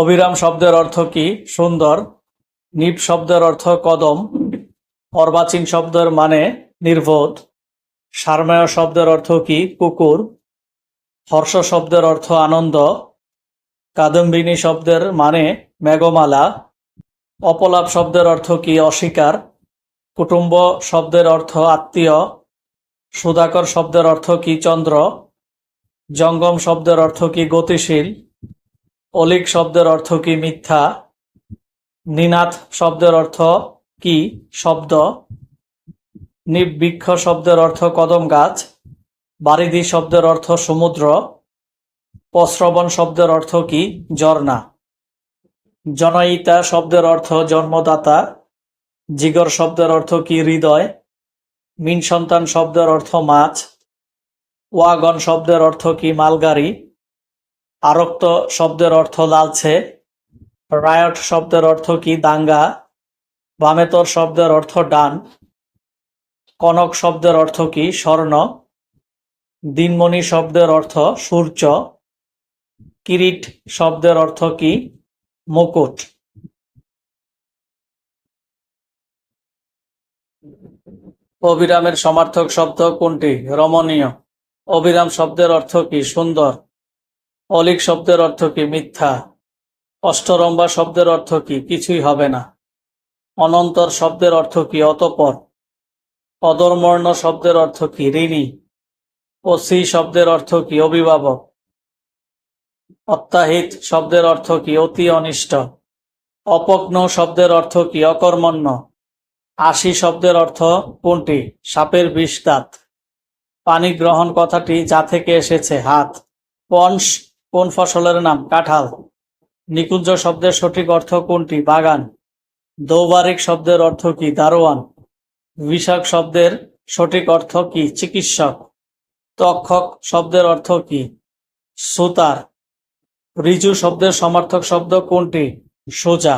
অবিরাম শব্দের অর্থ কি? সুন্দর নিপ শব্দের অর্থ কদম, অর্বাচীন শব্দের মানে নির্বোধ, সারমেয় শব্দের অর্থ কি? কুকুর, হর্ষ শব্দের অর্থ আনন্দ, কাদম্বিনী শব্দের মানে মেঘমালা, অপলাপ শব্দের অর্থ কি? অস্বীকার, কুটুম্ব শব্দের অর্থ আত্মীয়, সুধাকর শব্দের অর্থ কি? চন্দ্র, জঙ্গম শব্দের অর্থ কি? গতিশীল অলিক শব্দের অর্থ কি মিথ্যা? নিনাথ শব্দের অর্থ কি শব্দ? নিবৃক্ষ শব্দের অর্থ কদম গাছ। বারিধি শব্দের অর্থ সমুদ্র। প্রশ্রবণ শব্দের অর্থ কি ঝর্ণা। জনয়িতা শব্দের অর্থ জন্মদাতা। জিগর শব্দের অর্থ কি হৃদয়। মিন সন্তান শব্দের অর্থ মাছ। ওয়াগন শব্দের অর্থ কি মালগাড়ি। আরক্ত শব্দের অর্থ লালছে, রায়ট শব্দের অর্থ কি দাঙ্গা, বামেতর শব্দের অর্থ ডান, কনক শব্দের অর্থ কি স্বর্ণ, দিনমণি শব্দের অর্থ সূর্য, কিরিট শব্দের অর্থ কি মুকুট। অবিরামের সমার্থক শব্দ কোনটি? রমণীয়। অবিরাম শব্দের অর্থ কি সুন্দর? অলিক শব্দের অর্থ কি মিথ্যা? অষ্টরম্বা শব্দের অর্থ কি? কিছুই হবে না। অনন্তর শব্দের অর্থ কি? অতপর। অদর্মর্ণ শব্দের অর্থ কি? ঋণী। ও সি শব্দের অর্থ কি? অভিভাবক। অত্যাহিত শব্দের অর্থ কি? অতি অনিষ্ট। অপগ্ন শব্দের অর্থ কি? অকর্মণ্য। আশি শব্দের অর্থ কোনটি? সাপের বিষ দাঁত পানি গ্রহণ কথাটি যা থেকে এসেছে, হাত। পঞ্চ কোন ফসলের নাম? কাঁঠাল। নিকুঞ্জ শব্দের সঠিক অর্থ কোনটি? বাগান। দৌবারিক শব্দের অর্থ কি? দারোয়ান। বিশাক শব্দের সঠিক অর্থ কি? চিকিৎসক। তক্ষক শব্দের অর্থ কি? সুতার। রিজু শব্দের সমার্থক শব্দ কোনটি? সোজা।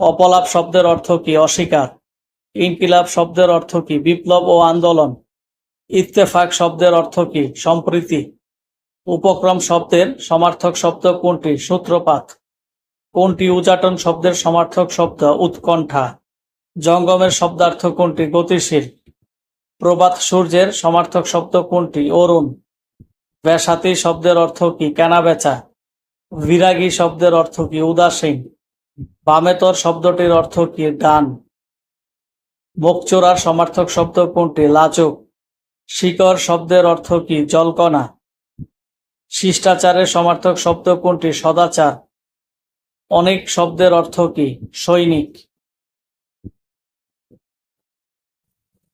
অপলাপ শব্দের অর্থ কি? অস্বীকার। ইনকিলাব শব্দের অর্থ কি? বিপ্লব ও আন্দোলন। ইত্তেফাক শব্দের অর্থ কি? সম্প্রীতি। উপক্রম শব্দের সমার্থক শব্দ কোনটি? সূত্রপাত। কোনটি উজাটন শব্দের সমার্থক শব্দ? উৎকণ্ঠা। জঙ্গমের শব্দার্থ কোনটি? গতিশীল। প্রবাত সূর্যের সমার্থক শব্দ কোনটি? অরুণ। ব্যাসাতি শব্দের অর্থ কি? কেনাবেচা। বিরাগী শব্দের অর্থ কি? উদাসীন। বামেতর শব্দটির অর্থ কি? ডান। মুখচোরার সমার্থক শব্দ কোনটি? লাজুক। শিকর শব্দের অর্থ কি? জলকণা। শিষ্টাচারের সমার্থক শব্দ কোনটি? সদাচার। অনেক শব্দের অর্থ কি? সৈনিক।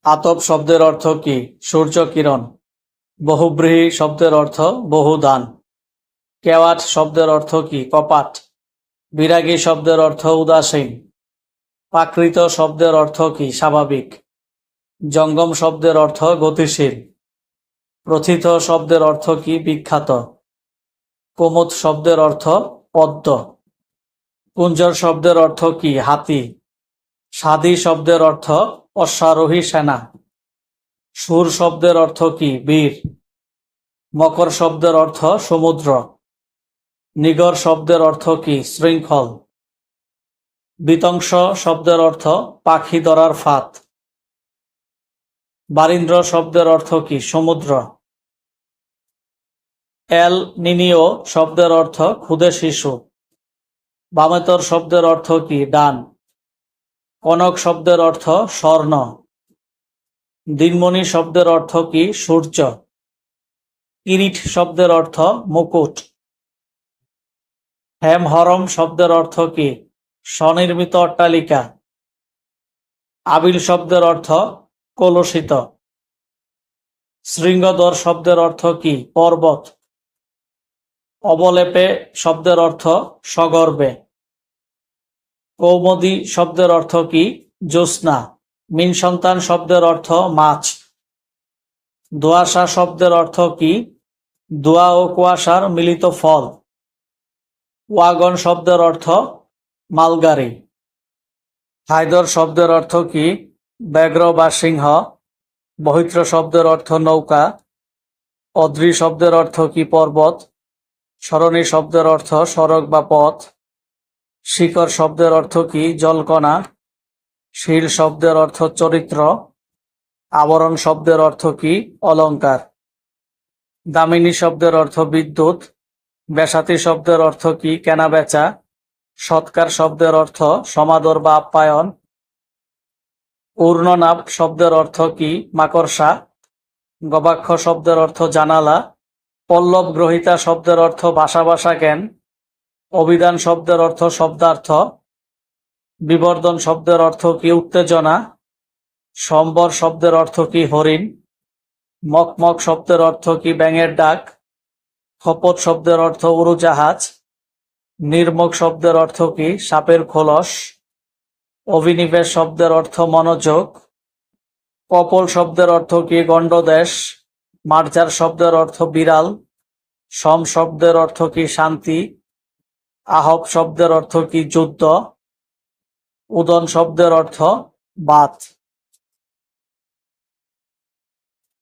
আতপ শব্দের অর্থ কি? সূর্য কিরণ বহুব্রীহি শব্দের অর্থ বহুদান। কেওয়াট শব্দের অর্থ কি? কপাট। বিরাগী শব্দের অর্থ উদাসীন। প্রাকৃত শব্দের অর্থ কি? স্বাভাবিক। জঙ্গম শব্দের অর্থ গতিশীল। প্রথিত শব্দের অর্থ কি? বিখ্যাত। কোমদ শব্দের অর্থ পদ্ম। কুঞ্জর শব্দের অর্থ কি? হাতি। সাদি শব্দের অর্থ অশ্বারোহী সেনা। সুর শব্দের অর্থ কি? বীর। মকর শব্দের অর্থ সমুদ্র। নিগর শব্দের অর্থ কি? শৃঙ্খল। বিতংশ শব্দের অর্থ পাখি ধরার ফাত বারিন্দ্র শব্দের অর্থ কি? সমুদ্র। এল নিনিও শব্দের অর্থ ক্ষুদে শিশু। বামেতর শব্দের অর্থ কি? ডান। কনক শব্দের অর্থ স্বর্ণ। দিনমণি শব্দের অর্থ কি? সূর্য। কিরিট শব্দের অর্থ মুকুট। হেমহরম শব্দের অর্থ কি? স্বনির্মিত অট্টালিকা। আবিল শব্দের অর্থ কলুষিত। শৃঙ্গদর শব্দের অর্থ কি? পর্বত। অবলেপে শব্দের অর্থ সগর্বে। কৌমদি শব্দের অর্থ কি? জ্যোৎস্না। মিন সন্তান শব্দের অর্থ মাছ। দোয়াশা শব্দের অর্থ কি? দোয়া ও কুয়াশার মিলিত ফল। ওয়াগন শব্দের অর্থ মালগাড়ি। হায়দর শব্দের অর্থ কি? ব্যাঘ্র বা সিংহ। বহিত্র শব্দের অর্থ নৌকা। অদ্রি শব্দের অর্থ কি পর্বত? সরণি শব্দের অর্থ সড়ক বা পথ। শিকড় শব্দের অর্থ কি? জলকণা। শিল শব্দের অর্থ চরিত্র। আবরণ শব্দের অর্থ কি? অলঙ্কার দামিনী শব্দের অর্থ বিদ্যুৎ। বেসাতি শব্দের অর্থ কি? কেনাবেচা। সৎকার শব্দের অর্থ সমাদর বা আপ্যায়ন। ঊর্ণনাভ শব্দের অর্থ কি? মাকড়সা। গবাক্ষ শব্দের অর্থ জানালা। পল্লব গ্রহিতা শব্দের অর্থ ভাষা ভাষা জ্ঞান, অভিধান শব্দের অর্থ শব্দার্থ, বিবর্ধন শব্দের অর্থ কি উত্তেজনা, সম্বর শব্দের অর্থ কি হরিণ, মকমক শব্দের অর্থ কি ব্যাঙের ডাক, খপত শব্দের অর্থ উড়োজাহাজ, নির্মক শব্দের অর্থ কি সাপের খোলস, অভিনিবেশ শব্দের অর্থ মনোযোগ, কপল শব্দের অর্থ কি গণ্ডদেশ মার্জার শব্দের অর্থ বিড়াল, সম শব্দের অর্থ কি শান্তি, আহব শব্দের অর্থ কি যুদ্ধ, উদন শব্দের অর্থ বাত